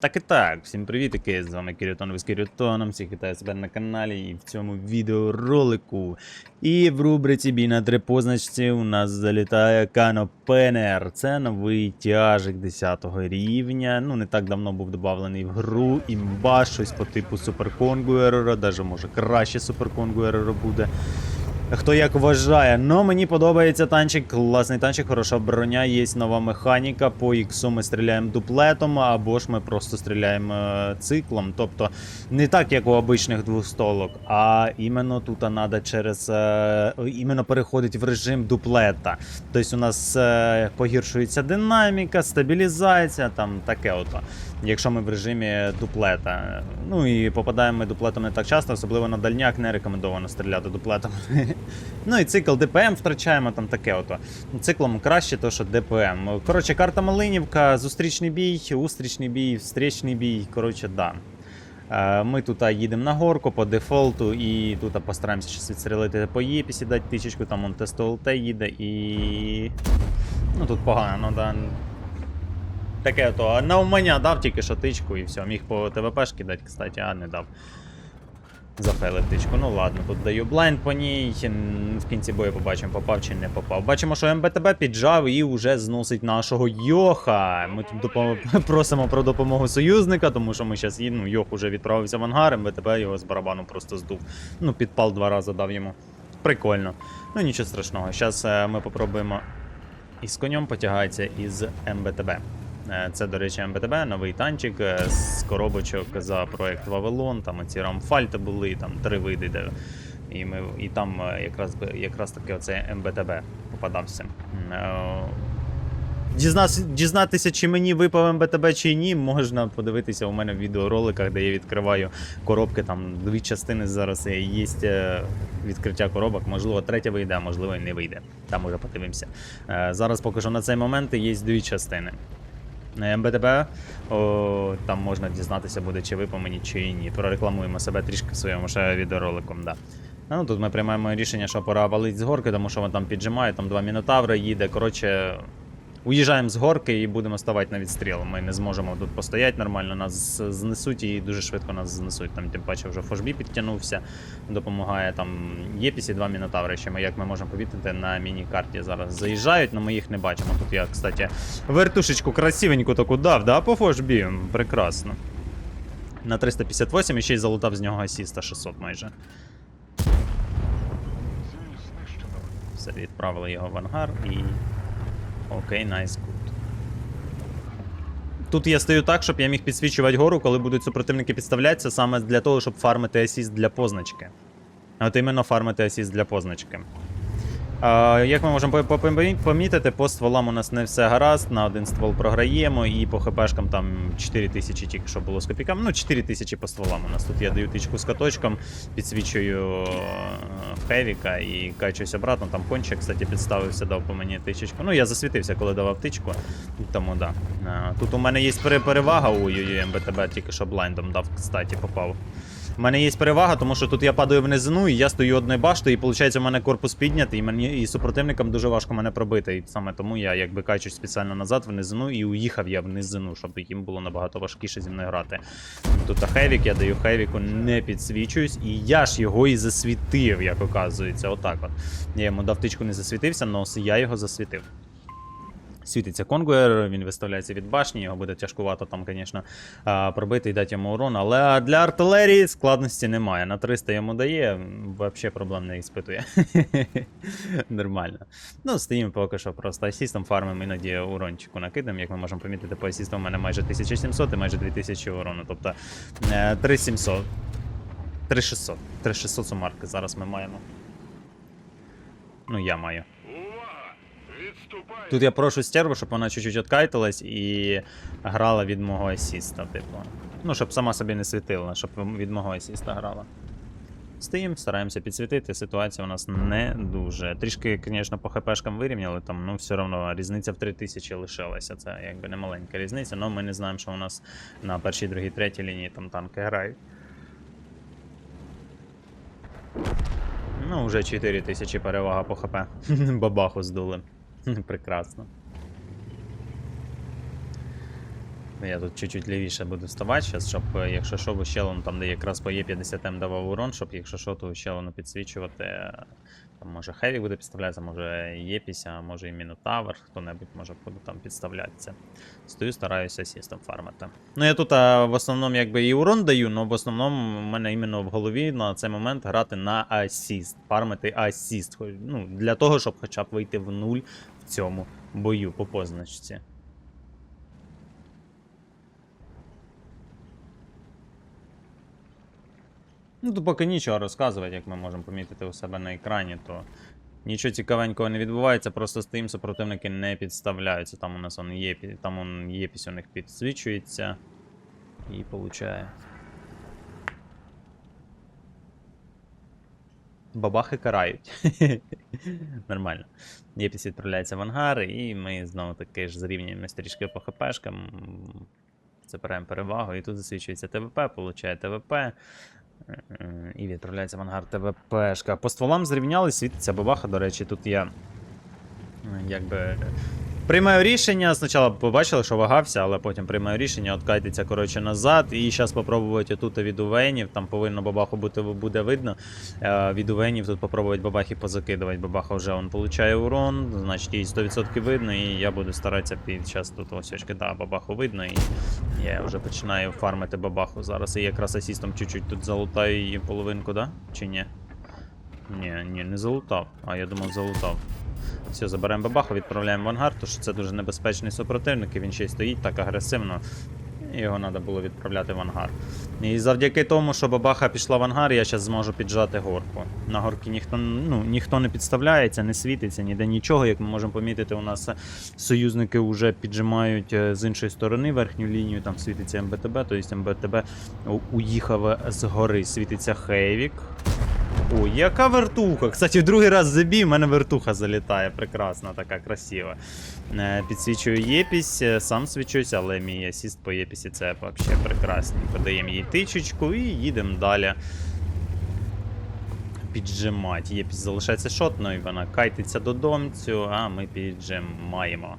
Так і так, всім привіт, привітики, з вами Кірютон ви з Кірютоном, всіх вітаю себе на каналі і в цьому відеоролику. І в рубриці Бій на три позначці у нас залітає Канопенер. Це новий тяжик 10 рівня. Ну, не так давно був додавлений в гру. Імба, щось по типу Супер Конгуерора, даже може краще Супер Конгуерора буде. Хто як вважає, ну мені подобається танчик, класний танчик, хороша броня, є нова механіка. По іксу ми стріляємо дуплетом, або ж ми просто стріляємо е, циклом. Тобто не так, як у обичних двостолок, а іменно тут треба через е, іменно переходить в режим дуплета. Тобто у нас е, погіршується динаміка, стабілізація, там таке ото. Якщо ми в режимі дуплета. Ну і попадаємо ми дуплетом не так часто, особливо на дальняк не рекомендовано стріляти дуплетом. Ну і цикл ДПМ втрачаємо там таке ото. Циклом краще, то що ДПМ. Коротше, карта Малинівка, зустрічний бій, устрічний бій, встрічний бій. Коротше, да. Е, Ми тут їдемо на горку по дефолту, і тут постараємося щось відстрелити по єпісі, дати тичечку, там он тесто ЛТ їде і. Ну тут погано, да. Таке то. На умання дав тільки що тичку і все. Міг по ТВПшки дати, кстати, а не дав. Зафейлив тичку. Ну ладно, тут даю блайнд по ній. В кінці бою побачимо, попав чи не попав. Бачимо, що МБТБ піджав і вже зносить нашого Йоха. Ми тут допом- просимо про допомогу союзника, тому що ми зараз ну, Йох уже відправився в ангар, МБТБ його з барабану просто здув. Ну, підпал два рази дав йому. Прикольно. Ну нічого страшного. Зараз ми попробуємо. І з конем потягається із МБТБ. Е, Це, до речі, МБТБ, новий танчик е, з коробочок за проект Вавилон. Там ці рамфальти були, там три види. Де, і, ми, і там е, якраз, якраз таки оце МБТБ попадався. Дізнатися, чи мені випав МБТБ чи ні, можна подивитися у мене в відеороликах, де я відкриваю коробки. Там дві частини зараз є відкриття коробок. Можливо, третя вийде, а можливо і не вийде. Там уже подивимося. Зараз поки що на цей момент є дві частини. МБТБ, о, там можна дізнатися буде, чи ви по мені, чи ні. Прорекламуємо себе трішки своєму ще відеороликом. Да. Ну, тут ми приймаємо рішення, що пора валити з горки, тому що він там піджимає, там два мінотаври їде. Коротше, уїжджаємо з горки і будемо ставати на відстріл. Ми не зможемо тут постояти нормально, нас знесуть і дуже швидко нас знесуть. Там, тим паче, вже Фошбі підтягнувся, допомагає там Єпіс і два мінотаври, ще ми, як ми можемо помітити, на міні-карті зараз заїжджають, але ми їх не бачимо. Тут я, кстати, вертушечку красивеньку таку дав, да, по Фошбі? Прекрасно. На 358 і ще й залутав з нього асіста 600 майже. Все, відправили його в ангар і. Окей, найс, гуд. Тут я стою так, щоб я міг підсвічувати гору, коли будуть супротивники підставлятися, саме для того, щоб фармити асіст для позначки. От іменно фармити асіст для позначки. Як ми можемо по- по- помітити, по стволам у нас не все гаразд, на один ствол програємо, і по хпшкам там 4000 тільки що було з копійками. Ну, 4000 по стволам у нас. Тут я даю тичку з каточком, підсвічую е, Хевіка і качуюсь обратно. Там кончик, кстати, підставився, дав по мені тичечку. Ну, я засвітився, коли давав тичку. Тому да. Е, Тут у мене є пере- перевага у МБТБ, тільки що блайндом дав, кстати, попав. У мене є перевага, тому що тут я падаю в і я стою одною баштою, і виходить, у мене корпус піднятий, і мені і супротивникам дуже важко мене пробити. І саме тому я якби качусь спеціально назад в і уїхав я в щоб їм було набагато важкіше зі мною грати. Тут Хевік, я даю Хевіку, не підсвічуюсь, і я ж його і засвітив, як оказується. Отак от. Я йому дав тичку, не засвітився, але я його засвітив. Світиться Конгуер, він виставляється від башні, його буде тяжкувато там, звісно, пробити і дати йому урон. Але для артилерії складності немає. На 300 йому дає, взагалі проблем не іспитує. Нормально. Ну, стоїмо поки що просто асістом, фармимо іноді урончику накидаємо. Як ми можемо помітити, по асісту у мене майже 1700 і майже 2000 урону. Тобто е, 3700. 3600. 3600 сумарки зараз ми маємо. Ну, я маю. Тут я прошу стерву, щоб вона чуть-чуть откайтилась і грала від мого асіста, типу. Ну, щоб сама собі не світила, щоб від мого асіста грала. Стоїмо, стараємося підсвітити. Ситуація у нас не дуже. Трішки, звісно, по хпшкам вирівняли, там, ну все одно різниця в 3000 лишилася. Це якби не маленька різниця, але ми не знаємо, що у нас на першій, другій, третій лінії там танки грають. Ну, вже 4000 перевага по хп. Бабаху здули. Прекрасно. Я тут чуть-чуть лівіше буду вставати зараз, щоб, е, якщо що, в там, де якраз по Є50М давав урон, щоб, якщо що, то ущелину підсвічувати. е, Там, може Хевік буде підставлятися, може Єпісь, а може і Мінотавр, хто-небудь може буде там підставлятися. Стою, стараюся асістом фармити. Ну, я тут а, в основному якби і урон даю, але в основному в мене іменно в голові на цей момент грати на асіст, фармити асіст. Ну, для того, щоб хоча б вийти в нуль цьому бою по позначці. Ну, то поки нічого розказувати, як ми можемо помітити у себе на екрані, то нічого цікавенького не відбувається, просто стоїм, супротивники не підставляються. Там у нас он є, там он єпісь у них підсвічується і получає. Бабахи карають. Нормально. Єпіс відправляється в ангар, і ми знову таки ж зрівнюємо трішки по хпшкам. Забираємо перевагу, і тут засвідчується ТВП, получає ТВП. Е, І відправляється в ангар ТВПшка. По стволам зрівнялись, світиться бабаха. До речі, тут я е, якби. Приймаю рішення. Спочатку побачили, що вагався, але потім приймаю рішення, откатиться коротше назад. І зараз спробувати тут від увенів. Там повинно бабаху бути буде видно. Е, від увенів тут попробувати бабахи позакидувати. Бабаха вже он получає урон, значить їй 100% видно, і я буду старатися під час тут ось очки, да, бабаху видно, і я вже починаю фармити бабаху зараз. І якраз асістом чуть-чуть тут залутаю її половинку, да? Чи ні? Ні, ні, не залутав. А я думав, залутав. Все, заберемо бабаху, відправляємо в ангар, тому що це дуже небезпечний супротивник, і він ще й стоїть так агресивно. Його треба було відправляти в ангар. І завдяки тому, що бабаха пішла в ангар, я зараз зможу піджати горку. На горки ніхто, ну, ніхто не підставляється, не світиться, ніде нічого. Як ми можемо помітити, у нас союзники вже піджимають е, з іншої сторони верхню лінію, там світиться МБТБ, тобто МБТБ уїхав з гори, світиться Хейвік. Ой, яка вертуха! Кстати, в другий раз забій, в мене вертуха залітає. Прекрасна, така красива. Е, Підсвічую Єпісь, е, сам свічусь, але мій асіст по Єпісі це взагалі прекрасний. Подаємо їй тичечку і їдемо далі. Піджимать. Єпісь залишається шотною, вона кайтиться до домцю, а ми піджимаємо.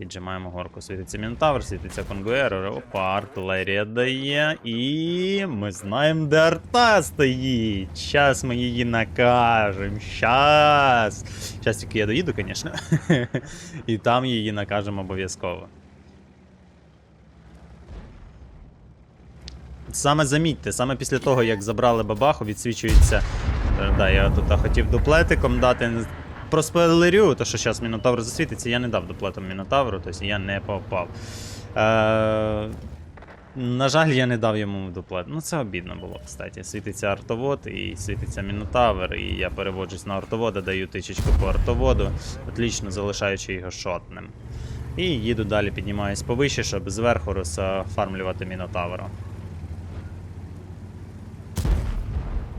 Піджимаємо горку. Світиться Мінотавр, світиться Конгуер. Опа, артилерія дає. І ми знаємо, де арта стоїть. Щас ми її накажемо. Щас. Щас тільки я доїду, звісно. І там її накажемо обов'язково. Саме замітьте, саме після того, як забрали бабаху, відсвічується. Е, Да, я тут хотів дуплетиком дати. Проспойлерю, то що зараз Мінотавр засвітиться, я не дав дуплетом Мінотавру, тобто я не попав. Е, на жаль, я не дав йому дуплет. Ну, це обідно було, кстати. Світиться артовод і світиться Мінотавр, і я переводжусь на артовода, даю тичечку по артоводу, отлично залишаючи його шотним. І їду далі, піднімаюсь повище, щоб зверху розфармлювати Мінотавра.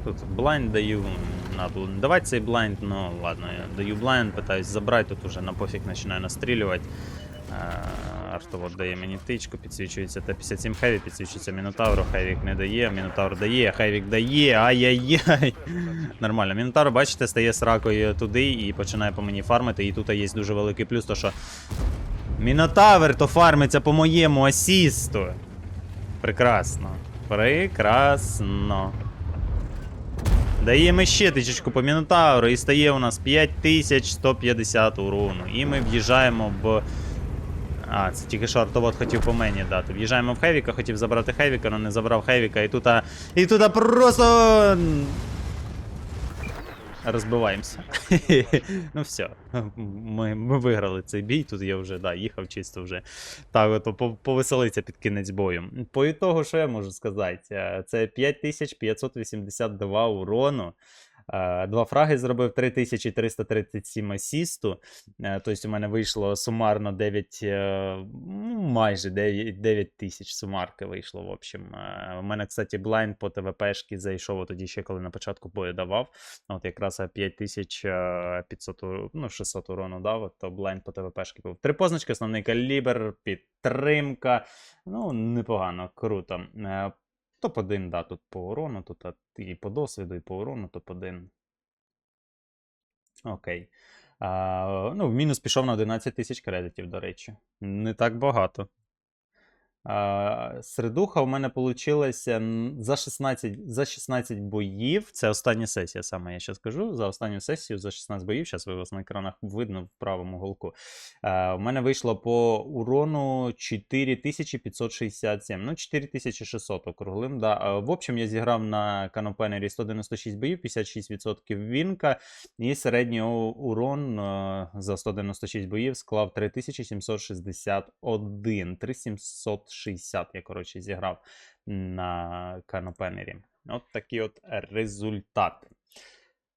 Тут блайнд даю, надо було не цей блайнд, ну ладно, я даю блайнд, питаюсь забрати, тут уже на пофіг починаю настрілювати. Е, Артовод дає мені тичку, підсвічується Т-57 Хеві, підсвічується Мінотавру, Хевік не дає, Мінотавр дає, Хевік дає, ай-яй-яй. Нормально. Мінотавр, бачите, стає сракою туди і починає по мені фармити. І тут є дуже великий плюс, то що Мінотавр то фармиться по моєму асісту. Прекрасно. Прекрасно. Даємо ще тичечку по Мінотавру і стає у нас 5150 урону. І ми в'їжджаємо в. А, це тільки що артовод хотів по мені дати. В'їжджаємо в Хевіка, хотів забрати Хевіка, але не забрав Хевіка, і тут. І тут просто. Розбиваємося. ну все. Ми, ми виграли цей бій. Тут я вже да, їхав чисто вже. Так, от повеселиться під кінець бою. По ітогу, що я можу сказати? Е, Це 5582 урону. Е, Два фраги зробив 3337 асісту. Е, Тобто у мене вийшло сумарно 9, е, ну, майже 9, 9 тисяч сумарки вийшло. В общем. У мене, кстати, блайнд по ТВПшки зайшов тоді ще, коли на початку бою давав. От якраз 5500, ну, 600 урону дав, то блайнд по ТВПшки був. Три позначки, основний калібр, підтримка. Ну, непогано, круто. Е, Топ-1, да, тут по урону, тут і по досвіду, і по урону топ-1. Окей. А, ну, в мінус пішов на 11 тисяч кредитів, до речі. Не так багато. Середуха у мене вийшла за 16, за 16 боїв. Це остання сесія, саме я ще скажу. За останню сесію за 16 боїв. Зараз ви вас на екранах видно в правому голку. У мене вийшло по урону 4567. Ну, 4600 округлим. Да. В общем, я зіграв на канопенері 196 боїв, 56% вінка. І середній урон за 196 боїв склав 3761. 3760 я, коротше, зіграв на канопенері. От такі от результати.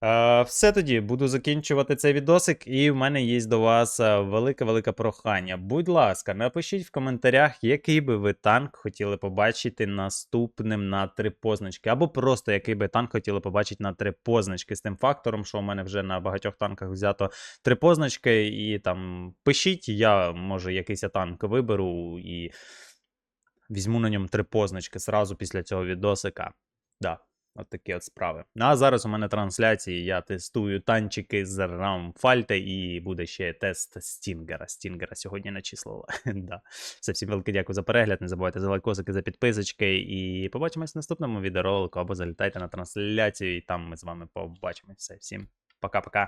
Е, все тоді буду закінчувати цей відосик, і в мене є до вас е, велике-велике прохання. Будь ласка, напишіть в коментарях, який би ви танк хотіли побачити наступним на три позначки, або просто який би танк хотіли побачити на три позначки з тим фактором, що у мене вже на багатьох танках взято три позначки, і там пишіть, я може якийсь танк виберу і візьму на ньому три позначки зразу після цього відосика. Да. От такі от справи. Ну, а зараз у мене трансляції. Я тестую танчики з Рамфальте і буде ще тест Стінгера. Стінгера сьогодні начислила. да. Все, всім велике дякую за перегляд. Не забувайте за лайкосики, за підписочки. І побачимось в наступному відеоролику або залітайте на трансляцію, і там ми з вами побачимось. Все, всім пока-пока.